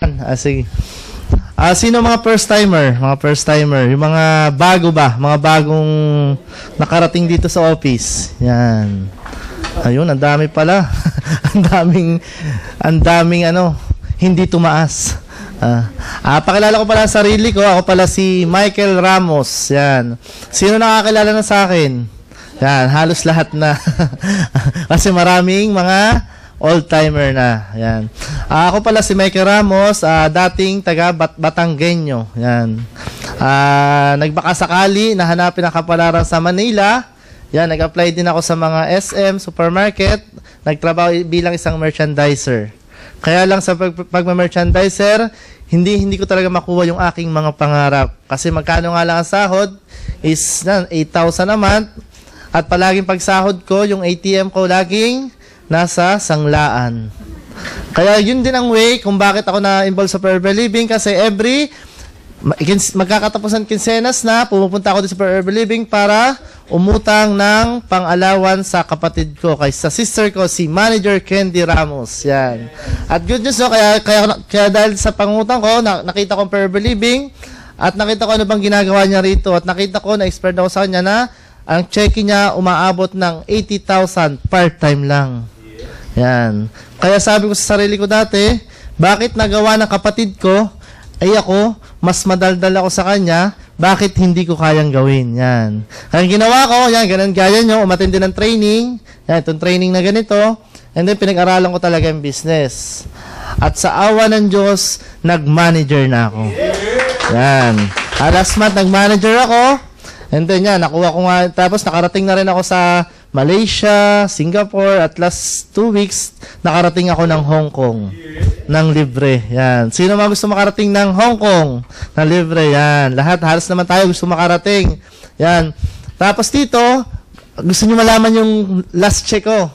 Ah, sige. Ah, sino mga first timer? Mga first timer, yung mga bago ba? Mga bagong nakarating dito sa office. Yan. Ayun, ang dami pala. ang daming ang daming ano, hindi tumaas. Ah, ah, pakilala ko pala sarili ko. Ako pala si Michael Ramos. Yan. Sino nakakilala na sa akin? Yan, halos lahat na. Kasi maraming mga old-timer na. Yan. Ah, ako pala si Michael Ramos, ah, dating taga Bat Batanggenyo. Yan. Ah, nagbaka sakali na hanapin ang kapalaran sa Manila. Yan, nag-apply din ako sa mga SM, supermarket. Nagtrabaho bilang isang merchandiser. Kaya lang sa pag pag-merchandiser, hindi hindi ko talaga makuha yung aking mga pangarap. Kasi magkano nga lang ang sahod is na, 8,000 a month. At palaging pagsahod ko, yung ATM ko laging nasa sanglaan. Kaya yun din ang way kung bakit ako na-involve sa Forever Living kasi every ma- ikins- magkakatapusan kinsenas na pumupunta ako sa Forever Living para umutang ng pang-alawan sa kapatid ko kay sa sister ko si Manager Candy Ramos. Yan. At good news no, kaya kaya kaya dahil sa pangutang ko na, nakita ko ang Forever Living at nakita ko ano bang ginagawa niya rito at nakita ko na expert ako sa kanya na ang check niya umaabot ng 80,000 part-time lang. Yan. Kaya sabi ko sa sarili ko dati, bakit nagawa ng kapatid ko, ay ako, mas madaldal ako sa kanya, bakit hindi ko kayang gawin? Yan. Kaya ginawa ko, yan, ganun gaya nyo, umatindi ng training, yan, itong training na ganito, and then pinag-aralan ko talaga yung business. At sa awa ng Diyos, nag-manager na ako. Yan. Ah, last month, nag-manager ako, And then yan, nakuha ko nga, tapos nakarating na rin ako sa Malaysia, Singapore, at last two weeks, nakarating ako ng Hong Kong ng libre. Yan. Sino mga gusto makarating ng Hong Kong na libre? Yan. Lahat, halos naman tayo gusto makarating. Yan. Tapos dito, gusto nyo malaman yung last check ko.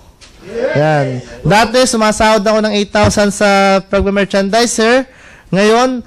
Yan. Dati, sumasahod ako ng 8,000 sa pag-merchandiser. Ngayon,